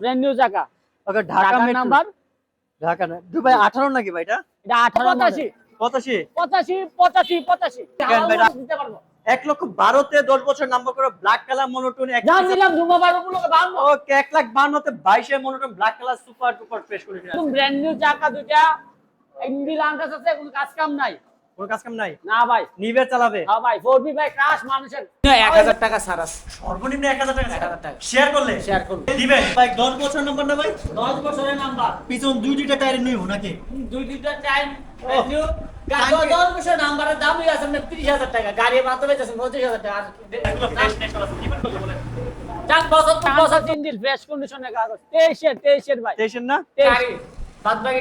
Brand new চাকা okay Dhaka metro number? Dhaka না Dubai 18 নাকি ভাই এটা এটা আঠারো পঁচাশি। পঁচাশি? পঁচাশি পঁচাশি পঁচাশি। কেন ভাই, রা- দিতে পারব। এক লক্ষ বারোতে দশ বছর নাম্বার করে ব্ল্যাক কালার মনোটোন ওকে এক লাখ বান্নতে বাইশে monotone black colour super duper fresh করে একদম ব্র্যান্ড নিউ চাকা দুটা ইন্ডিল আন্টাস আছে কোনো কাজ কাম নাই। কোনো কাজ কাম নাই? না ভাই। নিবে চালাবে। হ্যাঁ ভাই ফোর ভাই ক্রাশ মানুষের। এক হাজার টাকা সারাস সর্বনিম্ন এক হাজার টাকা এক হাজার টাকা। শেয়ার করলে? শেয়ার করুন দিবেন ভাই দশ বছর নাম্বার না ভাই? দশ বছরের নাম্বার পিছন দুই দুইটা টায়ার নিউ নাকি? দুই দুইটা টাইম ও। নিউ নাম্বারের দামই আছে আপনার তিরিশ হাজার টাকা। গাড়ি মাত্র বেচেছেন পঁচিশ হাজার টাকা। বলে চার বছর বছর তিন দিন ফ্রেশ কন্ডিশনের কাগজ। তেইশের তেইশের ভাই। স্টেশন না? তেইশ। বাদ বাকি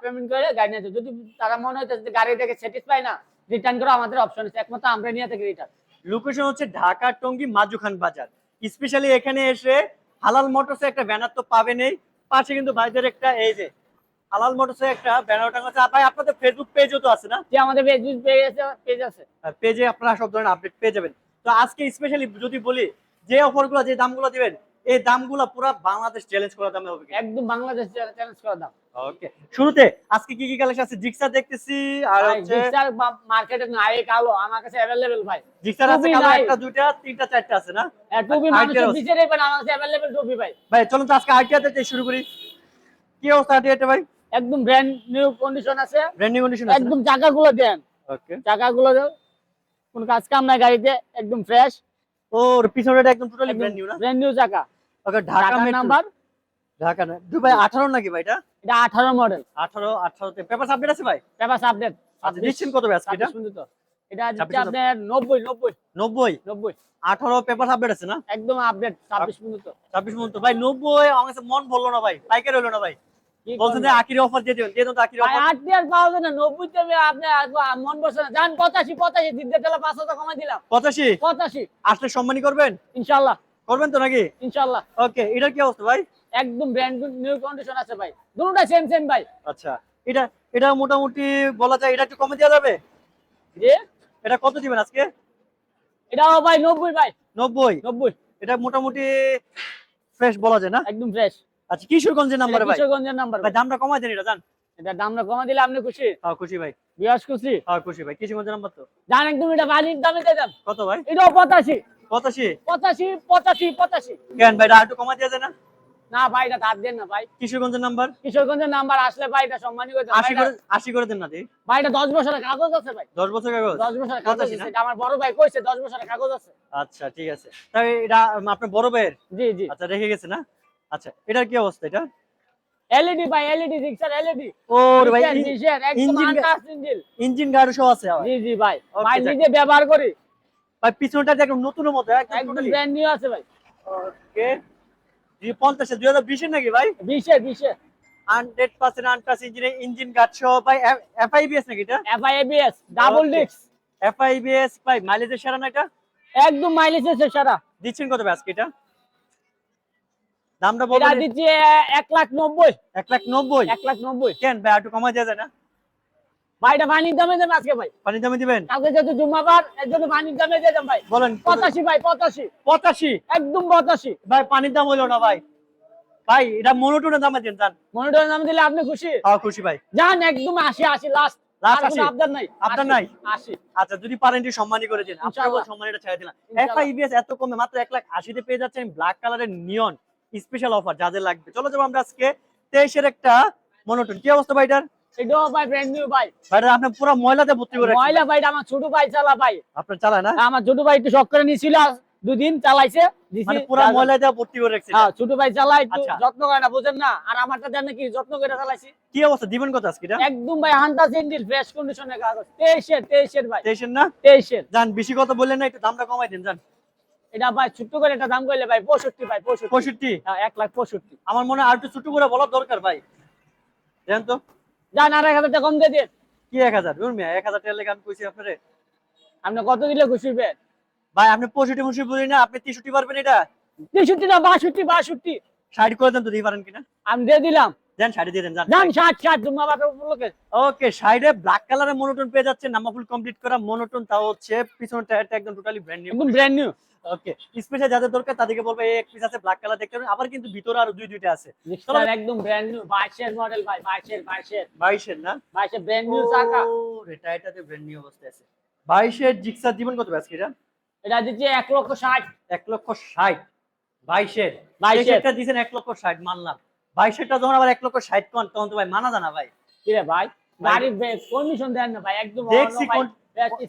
পেমেন্ট করে গাড়ি নিতে যদি তারা মনে হইতে যে গাড়ি দেখে স্যাটিসফাই না রিটার্ন করে আমাদের অপশন আছে। একমাত্র আমরা নিয়ে থাকি রিটার্ন লোকেশন হচ্ছে ঢাকা টঙ্গী মাজুখান বাজার। স্পেশালি এখানে এসে হালাল মোটরসে একটা ব্যানার তো পাবেনই পাশে কিন্তু ভাইদের একটা এই যে হালাল মোটরসে একটা ব্যানার টাঙা আছে। ভাই আপনাদের ফেসবুক পেজও তো আছে না? যে আমাদের ফেসবুক পেজ আছে পেজ আছে। পেজে আপনারা সব ধরনের আপডেট পেয়ে যাবেন। তো আজকে স্পেশালি যদি বলি যে অফারগুলো যে দামগুলো দিবেন এই দামগুলো পুরো বাংলাদেশ চ্যালেঞ্জ করা দামে হবে একদম বাংলাদেশ চ্যালেঞ্জ করা দাম। ওকে শুরুতে আজকে কি কি কালেকশন আছে? জিক্সার দেখতেছি আর হচ্ছে মার্কেটে নাই কালো আমার কাছে অ্যাভেলেবেল ভাই। জিক্সার আছে কালো একটা দুইটা তিনটা চারটা আছে না? টুপি আর মানুষের। বিচারে পান আমার কাছে অ্যাভেলেবেল টুপি ভাই। ভাই চলুন তো আজকে আইটিআতে থেকে শুরু করি। কি অবস্থা আইটিআতে ভাই? একদম ব্র্যান্ড নিউ কন্ডিশন আছে। ব্র্যান্ডিং কন্ডিশন আছে একদম চাকাগুলো দেন। ওকে চাকাগুলো কোন কাজ কাম নাই গাড়িতে একদম ফ্রেশ ওর পিছনেটা একদম টোটালি ব্র্যান্ড নিউ না? ব্র্যান্ড নিউ চাকা। ওকে ঢাকা নাম্বার ঢাকা না দুবাই 18 নাকি ভাই এটা? এটা আঠারো মডেল 18 18 তে পেপার আপডেট আছে ভাই? পেপার আপডেট আচ্ছা দিচ্ছেন কত ভাই আজকে এটা? তো। এটা ছাব্বিশ আপনার নব্বই নব্বই। 90 নব্বই। 18 পেপার আপডেট আছে না? একদম আপডেট ছাব্বিশ পর্যন্ত। 26 মন তো ভাই 90 আমার কাছে মন বলল না ভাই। পাইকারি হলো না ভাই। কি বলছেন যে অফার দিয়ে দিবেন। দিয়ে দেন তো আকিরি ভাই অফার আট দিয়ে পাওয়া যায় না। নব্বই তে আপনি মন বসে না। দিতে তাহলে পাঁচ হাজার কমাই দিলাম। 85 পঁচাশি। আসলে সম্মানী করবেন? ইনশাল্লাহ। করবেন তো নাকি? ইনশাল্লাহ ওকে এটার কি অবস্থা ভাই? একদম ব্র্যান্ড নিউ কন্ডিশন আছে ভাই। দুটোটা সেম সেম ভাই। আচ্ছা এটা এটা মোটামুটি বলা যায় এটা একটু কমে দেওয়া যাবে? যে এটা কত দিবেন আজকে? এটাও ভাই নব্বই ভাই। 90 নব্বই। এটা মোটামুটি ফ্রেশ বলা যায় না? একদম ফ্রেশ আচ্ছা কিশোরগঞ্জের নাম্বার ভাই? কিশোরগঞ্জের নাম্বার ভাই দামটা কমাই দেন এটা জান। এটা দামটা কমা দিলে আপনি খুশি? হ্যাঁ খুশি ভাই। বিয়াস খুশি? হ্যাঁ খুশি ভাই। কিশোরগঞ্জের নাম্বার তো? জান একদম এটা বাড়ির দামে দিয়ে দেন কত ভাই? এটাও পঁচাশি। পঁচাশি? পঁচাশি পঁচাশি পঁচাশি। কেন ভাই একটু কমাই দেওয়া যায় না না ভাই এটা ধার দেন না ভাই। কিশোরগঞ্জের নাম্বার? কিশোরগঞ্জের নাম্বার আসলে ভাই এটা সম্মানই করে। আশি করে আশি করে দেন না ভাই এটা দশ বছরের কাগজ আছে ভাই। দশ বছর কাগজ? দশ কাগজ আছে। এটা আমার বড় ভাই কইছে দশ বছরের কাগজ আছে। আচ্ছা ঠিক আছে। তাই এটা আপনার বড় ভাইয়ের? জি জি। আচ্ছা রেখে গেছে না? আচ্ছা এটার কি অবস্থা এটা? এলইডি ভাই এলইডি রিক্সার এলইডি ওর ভাই ইঞ্জিন ইঞ্জিন গাড়ি সহ আছে। জি জি ভাই। ভাই নিজে ব্যবহার করি। ভাই পিছনটা একদম নতুনের মতো একদম ব্র্যান্ড নিউ আছে ভাই। ওকে জি পঞ্চাশে দুই হাজার বিশের নাকি ভাই? বিশে বিশে হান্ড্রেড পার্সেন্ট আনটাস ইঞ্জিনে ইঞ্জিন গার্ড সহ ভাই এফআইবিএস নাকি এটা? FI ABS double. ডিস্ক এফআইবিএস ভাই মাইলেজের সেরা না এটা? একদম মাইলেজ আছে সারা। দিচ্ছেন কত ভাই আজকে এটা? দামটা এটা দিচ্ছি এক লাখ নব্বই। এক লাখ নব্বই? এক লাখ নব্বই। কেন ভাই একটু দেওয়া যায় না? ভাই এটা পানির দামে দেন আজকে ভাই। পানি দামে দিবেন? কালকে যেহেতু জুম্মাবার এর জন্য পানির দামে দিয়ে দেন ভাই। বলেন। পঁচাশি ভাই পঁচাশি। পঁচাশি? একদম পঁচাশি। ভাই পানির দাম হইল না ভাই। ভাই এটা মনোটনের দামে দেন জান মনিটরের দাম দিলে আপনি খুশি? হ্যাঁ খুশি ভাই। যান একদম আশি আশি লাস্ট Last আর কোনো 80? আবদার নাই। আবদার 80, নাই? আশি। আচ্ছা যদি পারেন একটু সম্মানই করে দিন। আপনার ইনশাআল্লাহ। সম্মানিটা ছেড়ে দিলাম। এত কমে মাত্র এক লাখ আশিতে পেয়ে যাচ্ছেন ব্ল্যাক কালারের নিয়ন স্পেশাল অফার যাদের লাগবে। চলো যাব আমরা আজকে তেইশের একটা মনোটন কি অবস্থা ভাই এটার? এটাও ভাই ব্র্যান্ড নিউ ভাই ভাই এটা পুরো ময়লাতে ভর্তি করে ময়লা ভাই আমার ছোট ভাই চালা ভাই। আপনার চালায় না? আমার ছোট ভাই একটু শখ করে নিয়েছিল দুদিন চালাইছে মানে পুরো ময়লাতে ভর্তি করে রাখছেন হ্যাঁ ছোট ভাই চালাই একটু আচ্ছা। যত্ন করে না বুঝেন না? আর আমারটা জানে কি যত্ন করে চালাইছি। কি অবস্থা দিবেন কত আজকে এটা? একদম ভাই হান্তা সিন্ডিল ফ্রেশ কন্ডিশনের কাগজ। তেইশের তেইশের ভাই তেইশের না? তেইশের। জান বেশি কথা বললেন না একটু দামটা কমাই দিন জান এটা ভাই ছোট্ট করে একটা দাম করলে ভাই পঁয়ষট্টি ভাই পঁয়ষট্টি। পঁয়ষট্টি? হ্যাঁ, এক লাখ পঁয়ষট্টি। আমার মনে হয় আর একটু ছোট করে বলার দরকার ভাই। জানেন তো। যান আর এক হাজার টাকা কম দিয়ে দিন কি এক হাজার? মিয়া এক হাজার টাকা লেগে আমি কইছি আপনারে। আপনি কত ভাই আপনি পঁয়ষট্টি বলি না আপনি তেষট্টি পারবেন এটা। তেষট্টি না বাষট্টি বাষট্টি। ষাট করে দেন তো পারেন কিনা? আমি দিয়ে দিলাম। দেন ষাটে দিয়ে দেন যান। ষাট ষাট বাপের উপলক্ষে। ওকে সাইডে ব্ল্যাক কালারের মনোটন পেয়ে যাচ্ছে নাম্বার ফুল কমপ্লিট করা মনোটন তাও হচ্ছে পিছনের টায়ারটা একদম টোটালি ব্র্যান্ড নিউ একদম ব্র্যান্ড নিউ ওকে স্পেশাল যাদের দরকার তাদেরকে বলব এই এক পিস আছে ব্ল্যাক কালার দেখতে আবার কিন্তু ভিতরে আরও দুই দুইটা আছে। জিক্সার একদম ব্র্যান্ড নিউ বাইশের মডেল ভাই বাইশের বাইশের। বাইশের না? বাইশের ব্র্যান্ড নিউ চাকা। এটাতে ব্র্যান্ড নিউ অবস্থায় আছে। বাইশের জিক্সার জীবন কত আজকে এটা? এটা দিচ্ছে এক লক্ষ ষাট। এক লক্ষ ষাট। বাইশের। বাইশের। বাইশেরটা দিয়েছেন এক লক্ষ ষাট মানলাম। বাইশেরটা যখন আবার এক লক্ষ ষাট কন তখন তো ভাই মানা জানা ভাই। কিরে ভাই? গাড়ির কন্ডিশন দেন না ভাই একদম দেখছি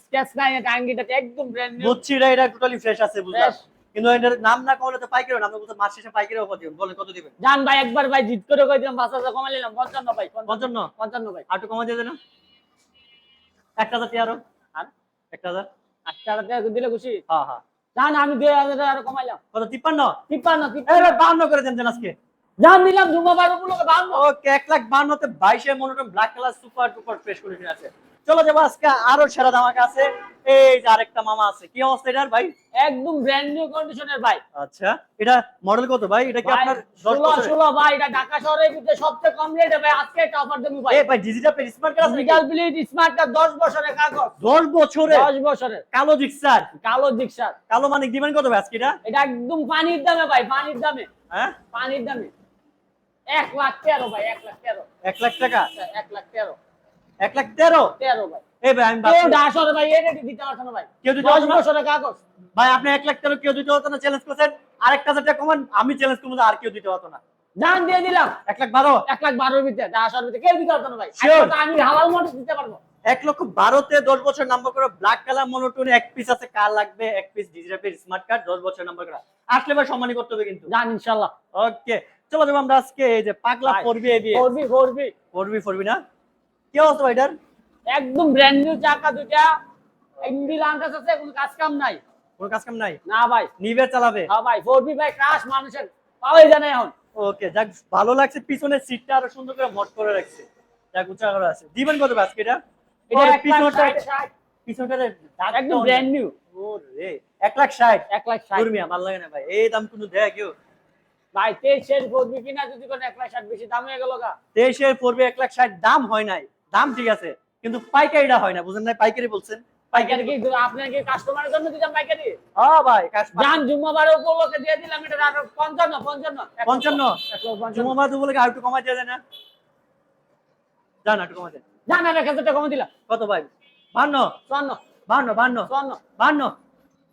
স্কেচ নাই টাঙ্গিটা একদম ব্র্যান্ড নিউ বুঝছি এটা এটা টোটালি ফ্রেশ আছে বুঝলাম। কিন্তু এটার নাম না কমলে তো পাইকারি মাস শেষে পাইকারি অফার দিবেন বলেন কত দিবেন? জান ভাই একবার ভাই জিত করে কই দিলাম কমাই নিলাম পঞ্চান্ন ভাই পঞ্চান্ন। পঞ্চান্ন? ভাই। আটু কমা দিয়ে দেন না। একটা হাজার আরও। আর? একটা হাজার। আটটা হাজার টাকা দিলে খুশি। হ্যাঁ হ্যাঁ জান আমি দুই হাজার টাকা আরও কমাইলাম। কত? তিপ্পান্ন? তিপ্পান্ন এই তিপ্পান্ন ভাই বাহান্ন করে দেন আজকে। জান বার উপলক্ষে বান্ন। ওকে এক লাখ বাহান্নতে বাইশের monotone black colour super duper fresh condition আছে চলো যাব আজকে আরও সেরা দামাকা আছে। এই যে আরেকটা মামা আছে। কি অবস্থা এটার ভাই? একদম ব্র্যান্ড নিউ কন্ডিশনের ভাই। আচ্ছা এটা মডেল কত ভাই? এটা কি আপনার দশ ষোলো বছরের? ষোলো ভাই এটা ঢাকা শহরের ভিতরে সবচেয়ে কম রেটে ভাই আজকে একটা অফার দেবো ভাই। এ ভাই digital page smart card digital plate smart card দশ বছরের কাগজ। দশ বছরে দশ বছরের। কালো জিক্সার কালো জিক্সার কালো মানে দিবেন কত ভাই আজকে এটা? এটা একদম পানির দামে ভাই পানির দামে। হ্যাঁ? পানির দামে। এক লাখ তেরো ভাই এক লাখ তেরো। এক লাখ টাকা? এক লাখ তেরো। এক লাখ তেরো? তেরো ভাই। এই ভাই আমি কেউ ভাবছি- ডাসরে ভাই এটা দিতে পারছে না ভাই। কেউ দিতে দশ পারছে কাগজ। ভাই আপনি এক লাখ তেরো কেউ দিতে হতো না চ্যালেঞ্জ করছেন। আরেকটা হাজার কমান আমি চ্যালেঞ্জ করব আর কেউ দিতে হতো না। দাম দিয়ে দিলাম। এক লাখ বারো? এক লাখ বারোর ভিতরে ডাসরের ভিতরে কেউ দিতে পারছে না ভাই। আমি হালাল মোটর দিতে পারব। এক লক্ষ বারোতে দশ বছর নাম্বার করে ব্ল্যাক কালার মনোটোন এক পিস আছে কার লাগবে? এক পিস স্মার্ট কার্ড দশ বছর নাম্বার করা। আসলে ভাই সম্মানী করতে হবে কিন্তু। জান ইনশাল্লাহ। ওকে চলো যাব আমরা আজকে এই যে পাগলা ভাই, ফোরবি ফোরবি ফোরবি। ফোরবি ফোরবি না? কি অবস্থা ভাই এটার? একদম ব্র্যান্ড নিউ চাকা দুটা লান্টাস আছে কোনো কাজ কাম নাই। কোনো কাজ কাম নাই? না ভাই। নিবে চালাবে? হ্যাঁ ভাই ভাই ক্রাশ মানুষের পাওয়াই জানে এখন। ওকে যাক ভালো লাগছে পিছনের সিটটা আরও সুন্দর করে মট করে রাখছে। যাক উঁচা করে আছে। দিবেন কত এটা? এটা পিছনটা। পিছনটা একদম ব্র্যান্ড নিউ ওরে এক লাখ লাখ দুর্মিয়া লাগে না ভাই। এই দাম কোনো দেয় কেউ। ভাই কিনা যদি কোনো এক লাখ ষাট বেশি দাম হয়ে গেল গা। তেইশের পড়বে এক লাখ ষাট দাম হয় নাই। দাম ঠিক আছে কিন্তু পাইকারিটা হয় না বুঝেন নাই? পাইকারি বলছেন। পাইকারি কি আপনার কি কাস্টমারের জন্য দিলাম পাইকারি? হ্যাঁ ভাই জান জুম্মাবার উপলক্ষে দিয়ে দিলাম এটা আরও পঞ্চান্ন পঞ্চান্ন এক লক্ষ। পঞ্চান্ন। এক লক্ষ পঞ্চান্ন জুমাবাদ বলে আর একটু কমাই দেওয়া যায় না। জান একটু কমাই দেন। জান আর এক হাজার টাকা কমে দিলাম। কত ভাই?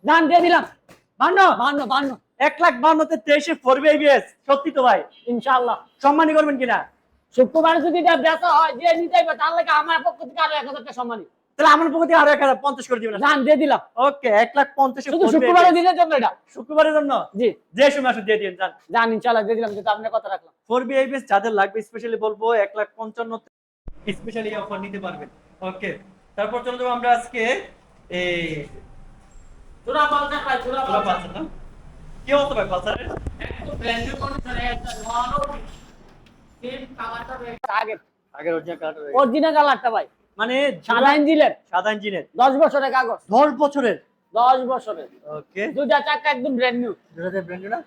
জান দিয়ে দিলাম। বান্ন। বান্ন বান্ন। এক লাখ বান্নতে তেইশে পড়বে এবিএস সত্যি তো ভাই। ইনশাআল্লাহ। সম্মানী করবেন কিনা? শুক্রবার যদি বেচা হয় যে নিতে হবে তাহলে কি আমার পক্ষ থেকে আরও এক হাজার টাকা সম্মানী তাহলে আমার পক্ষ থেকে আরও এক হাজার পঞ্চাশ করে দিবেন। জান দিয়ে দিলাম। ওকে এক লাখ পঞ্চাশে শুধু শুক্রবারের দিনের জন্য এটা? শুক্রবারের জন্য? জি। যে সময় আসুন দিয়ে দিন জান। জান ইনশাআল্লাহ দিয়ে দিলাম যেটা আপনার কথা রাখলাম। ফোর বি এবিএস যাদের লাগবে স্পেশালি বলব এক লাখ পঞ্চান্ন স্পেশালি অফার নিতে পারবেন। ওকে তারপর চলে যাব আমরা আজকে এই জোড়া পালসার ভাই জোড়া পালসার কি অবস্থা ভাই পালসারের? একদম ব্র্যান্ড নিউ কন্ডিশনে একটা নরম সেম কালারটা আগে আগের। অরিজিনাল কালারটা ভাই। মানে সাদা ইঞ্জিনের সাদা ইঞ্জিনের দশ বছরের কাগজ। দশ বছরের? দশ বছরের। ওকে দুটা চারটা একদম ব্র্যান্ড নিউ দু হাজার ব্র্যান্ড না?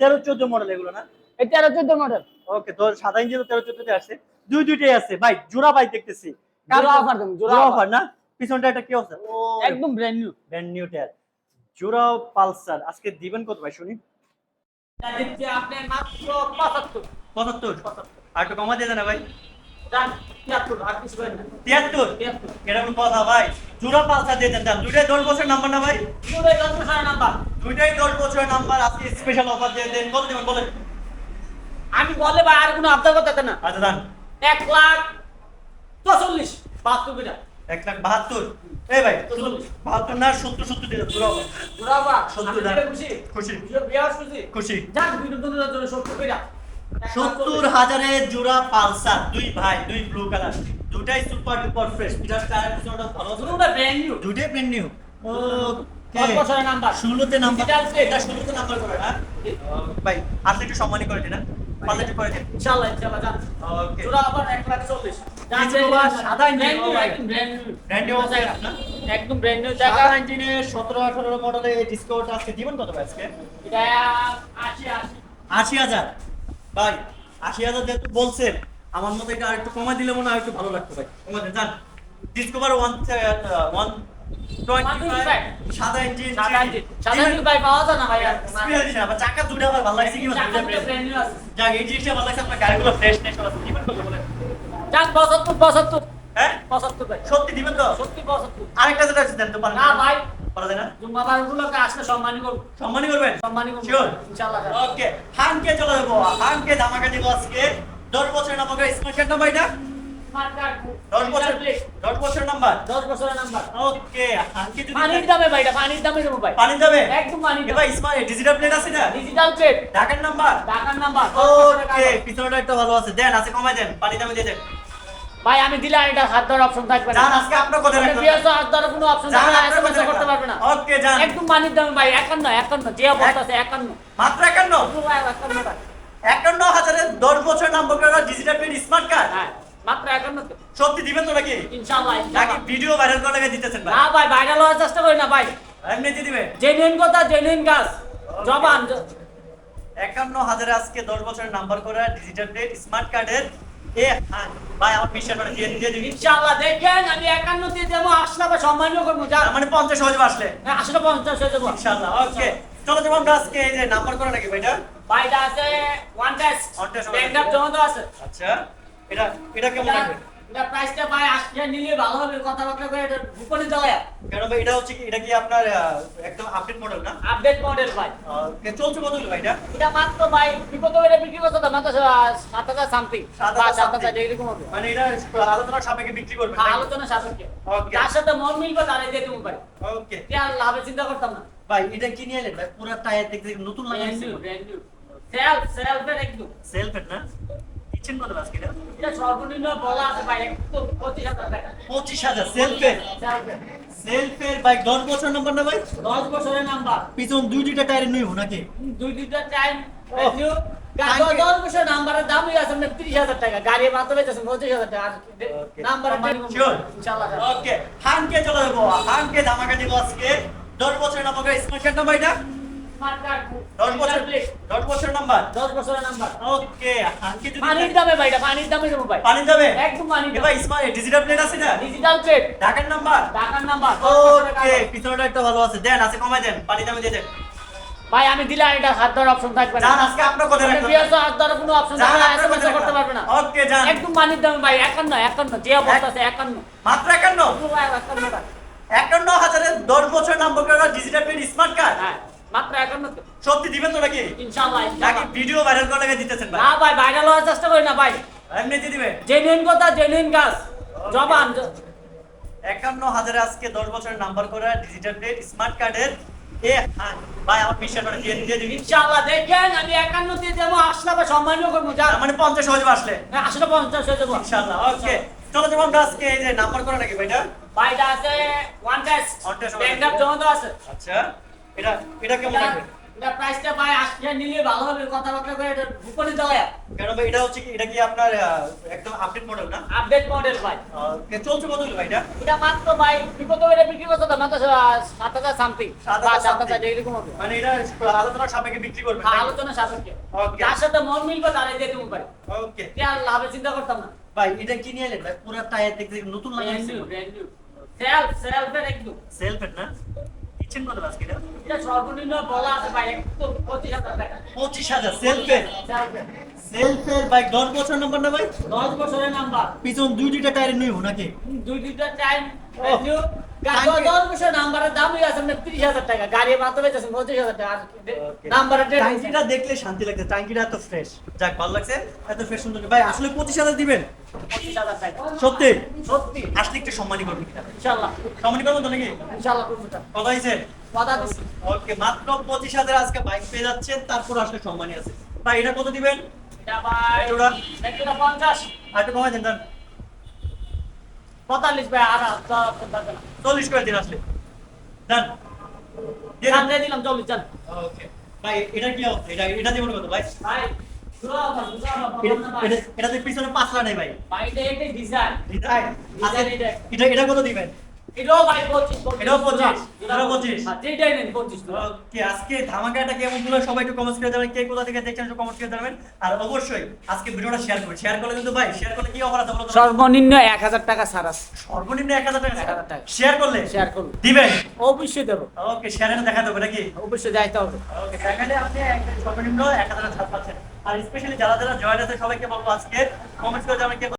তেরো চোদ্দ মডেল এগুলো না? এই তেরো চোদ্দ মডেল ওকে তো সাদা ইঞ্জিন তেরো চোদ্দতে আসছে দুই দুইটাই আছে। ভাই জোড়া বাইক দেখতেছি। জোড়া অফার দেবো জোড়া অফার না? পিছনটা একটা কি ও একদম brand new brand new tyre জোড়া পালসার। আজকে দিবেন কত ভাই শুনি? আপনার মাত্র পঁচাত্তর। পঁচাত্তর। আর একটু কমা দিয়ে দেন না ভাই। তিয়াত্তর। কথা ভাই। জোড়া দিয়ে দেন দুইটাই দশ বছর নাম্বার না ভাই? দুটোই দশ বছরের নাম্বার দুইটাই দশ বছর নাম্বার আজকে স্পেশাল অফার দিয়ে দেন। কত দেবেন বলেন আমি বলে ভাই আর কোনো আপনার কথা না। আচ্ছা দান। এক লাখ চল্লিশ বাহাত্তর বিটা এক লাখ বাহাত্তর। এই ভাই বাহাত্তর না সত্তর সত্তর দিয়ে সত্তর খুশি। খুশি। খুশি। খুশি। জন্য সত্তর বিটা সত্তর হাজারের জোড়া পালসার দুই ভাই দুই ব্লু কালার দুটাই সুপার ডুপার ফ্রেশ পিটার টায়ার পিছনটা ভালো আছে। দুটোটা ব্র্যান্ড নিউ দুটাই ব্র্যান্ড নিউ বছরের নাম্বার ষোলোতে নাম্বার এটা ষোলোতে নাম্বার করে না ভাই আসলে একটু সম্মানই করে দিন না পারলে করে দিন। ইনশাআল্লাহ ইনশাআল্লাহ যান। ওকে জোড়া আবার এক লাখ brand একদম আছে ব্র্যান্ড নিউ টাকা টাকা ইঞ্জিনের সতেরো আঠারো মডেলের ডিসকাউন্ট আজকে দিবেন কত আজকে? এটা আশি হাজার। ভাই আশি হাজার যেহেতু বলছেন আমার মতো এটা আরেকটু কমা দিলে মনে হয় একটু ভালো লাগতো ভাই কমা দেন যান ডিসকভার ওয়ান ওয়ান সাদা ইঞ্জিন সাদা ইঞ্জিন সাদা ইঞ্জিন ভাই পাওয়া যায় না ভাই আর Experience দিছে না, আবার চাকা দুটো আমার ভালো লাগছে কি বলব, চাকা দুটো দুটো fresh। brand new আছে। যাক, এই জিনিসটা ভালো লাগছে, আপনার গাড়িগুলো freshness আছে। দিবেন বলেন? যাক, 75, 75, হ্যাঁ? 75 ভাই। সত্যি দিবেন তো? সত্যি 75 আরেকটা যেটা আছে দেন তো, পারেন না ভাই পারা যায় না? জুম্মা আসলে সম্মানই করব। সম্মানই করবেন? সম্মানই করব। Sure? ইনশাআল্লাহ। ওকে হানকে চলে যাব। হানকে ধামাকা দিব আজকে। দশ বছরের নাম্বার স্মার্ট কার্ড নাম্বার এটা দশ বছরের নাম্বার? 10 বছরের নাম্বার। ওকে হানকে যদি পানির দামে ভাই এটা দামে দেবো ভাই। পানি যাবে একদম পানির এবার দামে স্মার্ট ডিজিটাল প্লেট আছে না? ডিজিটাল ঢাকার নাম্বার? ঢাকার নাম্বার। ওকে পিছনটা একটা ভালো আছে। দেন আছে কমাই দেন। পানি দামে দিয়ে দেন। ভাই আমি দিলে আর এটা হাত ধরার অপশন থাকবে না। আজকে আপনার কথা রাখলাম। তো হাত ধরার কোনো অপশন থাকবে না এসএমএস করতে পারবে না। ওকে জান। একদম পানির দামে ভাই একান্ন একান্ন যে অবস্থা আছে একান্ন। মাত্র একান্ন? পুরো ভাই একান্ন টাকা। একান্ন হাজারের দশ বছর নাম্বার করা ডিজিটাল প্লেট স্মার্ট কার্ড হ্যাঁ মাত্র একান্ন তো। সত্যি দিবেন তো নাকি? ইনশাআল্লাহ নাকি ভিডিও ভাইরাল করে লাগে দিতেছেন ভাই? না ভাই ভাইরাল হওয়ার চেষ্টা করি না ভাই। এমনি দিয়ে দিবেন? জেনুইন কথা জেনুইন কাজ। জবান একান্ন হাজারে আজকে দশ বছরের নাম্বার করা ডিজিটাল প্লেট স্মার্ট কার্ডের এ হ্যাঁ, ভাই আমার বিশ্বাস করে দিয়ে দিয়ে দিবি। ইনশাআল্লাহ দেখেন আমি একান্ন দিয়ে দেবো আসলে আবার সম্মানীয় করব যা মানে পঞ্চাশ হাজার আসলে। আসলে পঞ্চাশ হয়ে যাব। ইনশাআল্লাহ ওকে। চলো আমরা আজকে এই যে নাম্বার করে নাকি ভাইটা। ভাইটা আছে one test One test, one জমা তো আছে। আচ্ছা এটা এটা কেমন লাগবে? এটা প্রাইসটা ভাই আসলে নিলে ভালো হবে কথাবার্তা করে এটা গোপনে দেওয়া কেন ভাই এটা হচ্ছে কি এটা কি আপনার একদম আপডেট মডেল না? আপডেট মডেল ভাই। আহ, চলছে কত ভাই এটা? এটা মাত্র ভাই বিগত বিক্রি করছে তো মাত্র সাত হাজার সামথিং সাত হাজার এরকম হবে। মানে এটা আলোচনার সাপেক্ষে বিক্রি করবেন হ্যাঁ, আলোচনা সাপেক্ষে। Okay. যার সাথে মন মিলবে দিয়ে ওকে আর লাভের চিন্তা করতাম না। ভাই এটা কি নিয়ে এলেন? ভাই পুরো টায়ার দেখতে নতুন লাগাইছে সেলফ একদম। সেলফেট না? কিচেন কত আজকে এটা? এটা সর্বনিম্ন বলা আছে ভাই একদম পঁচিশ হাজার টাকা। পঁচিশ হাজার সেলফের সেলফের ভাই দশ বছর নাম্বার না ভাই? দশ বছরের নাম্বার পিছন দুই দুইটা টায়ার নিউ নাকি? দুই দুইটা. New Thank you. দশ বছর নাম্বারের দামই আছে তিরিশ হাজার টাকা। গাড়ি মাত্র পঁচিশ হাজার টাকা। নাম্বার ওকে হানকে চলে যাব। হানকে ধামাকা দিব দশ বছর নাম্বার স্মার্ট নাম্বার এটা দশ বছর দশ বছর নাম্বার। দশ বছরের নাম্বার। ওকে হানকে যদি পানির দামে ভাই এটা পানির দামে দেবো ভাই। পানি যাবে একদম পানির এবার স্মার্ট ডিজিটাল প্লেট আছে না? ডিজিটাল প্লেট ঢাকার নাম্বার? ঢাকার নাম্বার। ওকে পিছনটা একটা ভালো আছে। দেন আছে কমাই দেন। পানি দামে দিয়ে দেন। ভাই আমি দিলে আর এটা হাত ধরার অপশন থাকবে না। আজকে আপনার কথা রাখলাম। বিয়ার তো হাত ধরার কোনো অপশন থাকবে না এসএমএস করতে পারবে না। ওকে জান একদম পানির দামে ভাই একান্ন একান্ন যে অবস্থা আছে একান্ন। মাত্র একান্ন? পুরো ভাই একান্ন টাকা। একান্ন হাজারের দশ বছর number digital plate smart card হ্যাঁ। মাত্র তো। সত্যি দিবেন তো নাকি? ইনশাআল্লাহ নাকি ভিডিও ভাইরাল করে লাগে দিতেছেন ভাই? না ভাই ভাইরাল হওয়ার চেষ্টা করি না ভাই। এমনি দিয়ে জেনুইন কথা জেনুইন কাজ। জবান একান্ন হাজারে আজকে দশ বছরের নাম্বার করা ডিজিটাল প্লেট স্মার্ট কার্ডের ভাই আমার বিশ্বাস দিয়ে দিয়ে দিবি। ইনশাআল্লাহ দেখেন আমি একান্ন দিয়ে দেবো আসলে আবার সম্মানীয় করব যা। মানে পঞ্চাশ হয়ে যাবে আসলে। হ্যাঁ, আসলে পঞ্চাশ হয়ে যাব। ইনশাআল্লাহ ওকে চলো আমরা আজকে এই যে নাম্বার করা নাকি ভাইটা? ভাইটা আছে ওয়ান টেস্ট ব্যাংক. জমা তো আছে। আচ্ছা। এটা এটা কেমন লাগবে? এটা প্রাইসটা ভাই নিলে ভালো হবে কথাবার্তা করে এটা দেওয়া কেন ভাই এটা হচ্ছে কি এটা কি আপনার একদম আপডেট মডেল না? আপডেট মডেল ভাই। চলছে কত হলো ভাইটা এটা মাত্র ভাই বিক্রি করছে তো মাত্র সাত হাজার সামথিং 7,000 সাত হাজার এরকম হবে। মানে এটা আলোচনার সাপেক্ষে বিক্রি করবেন হ্যাঁ, আলোচনা সাপেক্ষে। Okay. যার সাথে মন মিলবে তারাই দিয়ে দেবো ভাই। ওকে কি আর লাভের চিন্তা করতাম না। ভাই এটা কি নিয়ে এলেন ভাই? পুরো টায়ার দেখতে নতুন লাগাইছে নিউ ব্র্যান্ড নিউ সেলফ সেলফের একদম। সেলফেট না? কিচেন কত এটা এটা সর্বনিম্ন বলা আছে ভাই পঁচিশ হাজার টাকা। পঁচিশ হাজার সেলফের সেলফের সেলফের ভাই দশ বছর নাম্বার না ভাই? দশ বছরের নাম্বার পিছন দুই দুইটা টায়ার নিউ নাকি দুই দুইটা টাইম. নিউ দশ বছর নাম্বারের দামই আছে আপনার তিরিশ হাজার টাকা। গাড়ি মাত্র বেচেছেন পঁচিশ হাজার টাকা। নাম্বারের ট্যাঙ্কিটা দেখলে শান্তি লাগছে ট্যাঙ্কিটা এত ফ্রেশ যাক ভালো লাগছে এত ফ্রেশ সুন্দর। ভাই আসলে পঁচিশ হাজার দিবেন? সত্যি? সত্যি। আসলে একটু সম্মানই করবেন। ইনশাল্লাহ সম্মানই করবেন তো নাকি? ইনশাল্লাহ করব। হয়েছে? কথা দিচ্ছি ওকে মাত্র পঁচিশ হাজার আজকে বাইক পেয়ে যাচ্ছেন তারপর আসলে সম্মানই আছে। ভাই এটা কত দিবেন? এটা ভাই এটা? এটা পঞ্চাশ। আর একটু কমাই দেন দেন। পঁয়তাল্লিশ ভাই আর আর থাকবে না। চল্লিশ করে দিন আসলে। দেন। দিয়ে দেন। দিলাম চল্লিশ জান ওকে। ভাই এটা কি অবস্থা? এটা এটা দিবেন কত ভাই। ভাই এটা পিছনে পাঁচলা নেই ভাই। ভাই, এটা এটাই ডিজাইন। এটা। এটা এটা কত দিবেন? এটাও ভাই পঁচিশ এটাও পঁচিশ, এটাও পঁচিশ। যেটাই নেন পঁচিশ ওকে আজকে ধামাকাটা কেমন হলো সবাই একটু কমেন্টস করে জানাবেন। কে কোথা থেকে দেখছেন একটু কমেন্টস করে জানাবেন। আর অবশ্যই আজকে ভিডিওটা শেয়ার করুন শেয়ার করলে কিন্তু ভাই শেয়ার করলে কি অফার আছে বলো সর্বনিম্ন এক হাজার টাকা সারাস সর্বনিম্ন এক হাজার টাকা 1000 টাকা। শেয়ার করলে? শেয়ার করুন। দিবেন? অবশ্যই দেবো। ওকে শেয়ারে দেখা দেবে নাকি? অবশ্যই যাইতে হবে। ওকে দেখালে আপনি সর্বনিম্ন এক হাজার ছাড় পাচ্ছেন। আর স্পেশালি যারা যারা জয়েন আছে সবাইকে বলব আজকে কমেন্টস করে কে